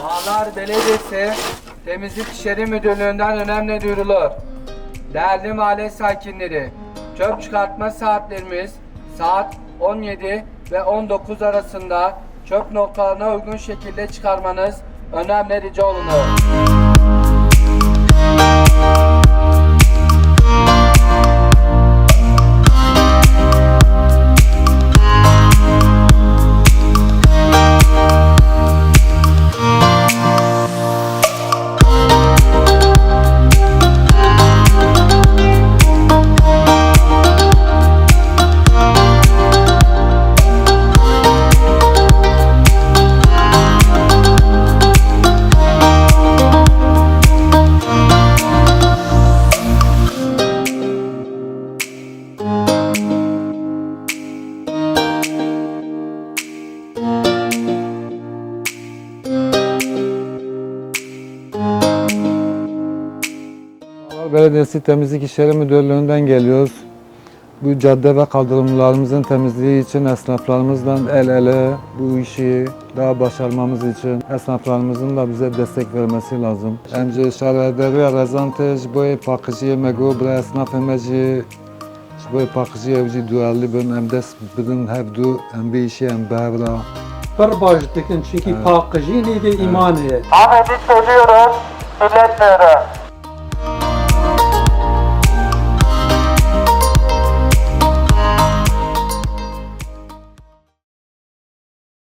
Bağlar Belediyesi Temizlik İşleri Müdürlüğü'nden önemli duyurulur. Değerli mahalle sakinleri, çöp çıkartma saatlerimiz saat 17 ve 19 arasında çöp noktalarına uygun şekilde çıkarmanız önemli rica olunur. Belediyesi Temizlik İşleri Müdürlüğü'nden geliyoruz. Bu cadde ve kaldırımlarımızın temizliği için esnaflarımızla el ele bu işi daha başarmamız için esnaflarımızın da bize destek vermesi lazım. Emce şarvederi rezantej boy pakıcı mego bre esnaf emeci boy pakıcı evci duelli ben emdes bidin hevdu em bir işi em behra. Fer baş dikin çünkü pakıcı neydi imanı. Ahmet'i söylüyorum, millet